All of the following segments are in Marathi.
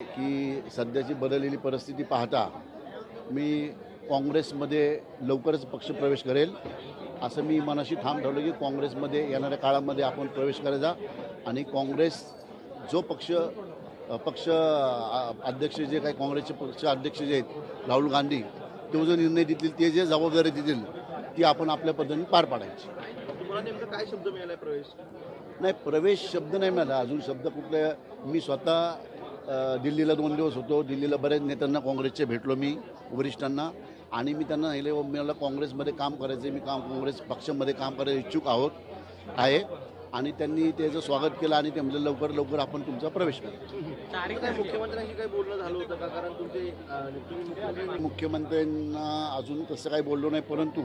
की सध्याची बदललेली परिस्थिती पाहता मी काँग्रेसमध्ये लवकरच पक्षप्रवेश करेल असं मी मनाशी ठाम ठेवलं की काँग्रेसमध्ये येणाऱ्या काळामध्ये आपण प्रवेश करायचा आणि काँग्रेस जो पक्ष पक्ष अध्यक्ष जे काही काँग्रेसचे पक्ष अध्यक्ष जे आहेत राहुल गांधी तो जो निर्णय देतील ते जे जबाबदारी देतील ती आपण आपल्या पद्धतीने पार पाडायची. काय शब्द मिळालाय प्रवेश? नाही प्रवेश शब्द नाही मिळाला. अजून शब्द कुठले? मी स्वतः दिल्लीला दोन दिवस होतो. दिल्लीला बऱ्याच नेत्यांना काँग्रेसचे भेटलो मी वरिष्ठांना. आणि मी त्यांना सांगितले "हो, मला काँग्रेसमध्ये काम करायचं मी काम काँग्रेस पक्षामध्ये काम करायला इच्छुक आहोत आहे. आणि त्यांनी त्याचं स्वागत केलं आणि ते म्हणजे लवकर लवकर आपण तुमचा प्रवेश करू. काय? मुख्यमंत्र्यांशी काही बोलणं झालं होतं का? कारण तुमचे अं, तुम्ही मुख्यमंत्री मुख्यमंत्र्यांना अजून तसं काही बोललो नाही परंतु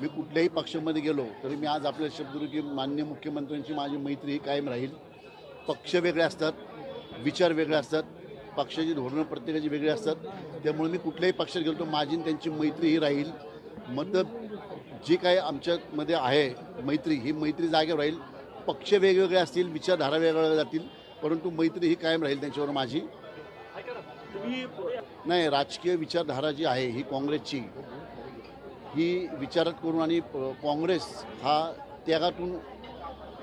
मी कुठल्याही पक्षामध्ये गेलो तरी मी आज आपल्या शब्द की मान्य मुख्यमंत्र्यांची माझी मैत्री कायम राहील. पक्ष वेगळे असतात. विचार वेगळे असतात पक्षाची धोरणं प्रत्येकाची वेगळी असतात. त्यामुळे मी कुठल्याही पक्षात गेलो तर माझी त्यांची मैत्री ही राहील. मत जी काय आमच्यामध्ये आहे मैत्री ही मैत्री जागेवर राहील. पक्ष वेगवेगळे असतील विचारधारा वेगवेगळ्या जातील परंतु मैत्री ही कायम राहील त्यांच्यावर माझी. नाही राजकीय विचारधारा जी आहे ही काँग्रेसची. ही विचारात करून आणि प- काँग्रेस हा त्यागातून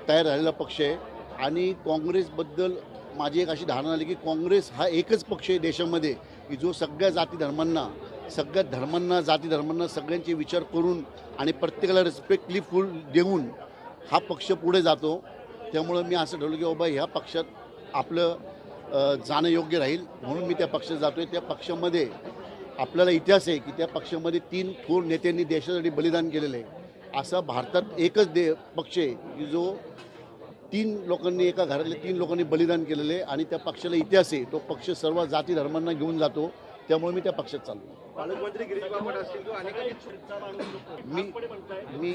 तयार झालेला पक्ष आहे. आणि काँग्रेसबद्दल माझी एक अशी धारणा आली की काँग्रेस हा एकच पक्ष आहे देशामध्ये की जो सगळ्या जाती धर्मांना सगळ्या धर्मांना जाती धर्मांना सगळ्यांचे विचार करून आणि प्रत्येकाला रिस्पेक्टली फुल देऊन हा पक्ष पुढे जातो. त्यामुळं मी असं ठरवलं की बाबा ह्या पक्षात आपलं जाणं योग्य राहील. म्हणून मी त्या पक्षात जातो आहे त्या पक्षामध्ये आपल्याला इतिहास आहे की त्या पक्षामध्ये तीन थोर नेत्यांनी देशासाठी बलिदान केलेलं आहे. असा भारतात एकच दे पक्ष आहे की जो तीन लोकांनी एका घरातल्या तीन लोकांनी बलिदान केलेलं आहे आणि त्या पक्षाला इतिहास आहे. तो पक्ष सर्व जाती धर्मांना घेऊन जातो. त्यामुळे मी त्या पक्षात चाललो. पालकमंत्री गिरीश बापट असतील किंवा अनेक मी मी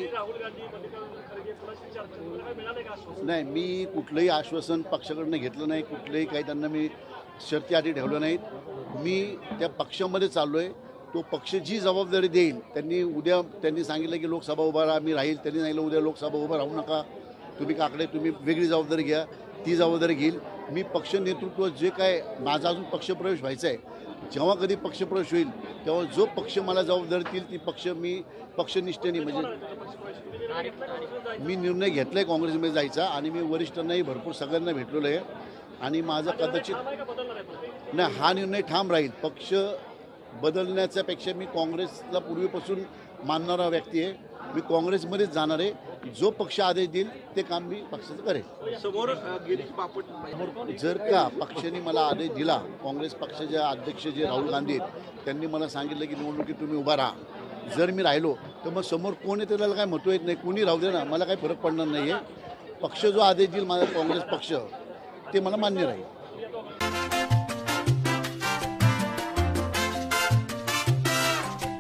नाही मी कुठलंही आश्वासन पक्षाकडनं घेतलं नाही. कुठलंही काही त्यांना मी शर्ती आधी ठेवलं नाहीत मी त्या पक्षामध्ये चाललो आहे तो पक्ष जी जबाबदारी देईल त्यांनी उद्या त्यांनी सांगितलं की लोकसभा उभा राहा मी राहील. त्यांनी सांगितलं उद्या लोकसभा उभा राहू नका. तुम्ही काकडे तुम्ही वेगळी जबाबदारी घ्या ती जबाबदारी घेईल. मी पक्ष नेतृत्व जे काय माझा अजून पक्षप्रवेश व्हायचा आहे जेव्हा कधी पक्षप्रवेश होईल तेव्हा जो पक्ष मला जबाबदारी देईल ती पक्ष मी पक्षनिष्ठेने म्हणजे मी निर्णय घेतला आहे काँग्रेसमध्ये जायचा आणि मी वरिष्ठांनाही भरपूर सगळ्यांना भेटलेलो आहे. आणि माझा कदाचित नाही हा निर्णय ठाम राहील. पक्ष बदलण्याच्यापेक्षा मी काँग्रेसला पूर्वीपासून मानणारा व्यक्ती आहे. मी काँग्रेसमध्येच जाणार आहे. जो पक्ष आदेश देईल ते काम मी पक्षाचं करेल. समोर गिरीश बापट जर का पक्षाने मला आदेश दिला काँग्रेस पक्षाचे अध्यक्ष जे राहुल गांधी आहेत त्यांनी मला सांगितलं की निवडणुकीत तुम्ही उभा राहा. जर मी राहिलो तर मग समोर कोण आहे त्याला काय महत्त्व येत नाही कोणी राहू दे ना मला काही फरक पडणार नाही आहे पक्ष जो आदेश देईल माझा काँग्रेस पक्ष ते मला मान्य राहील.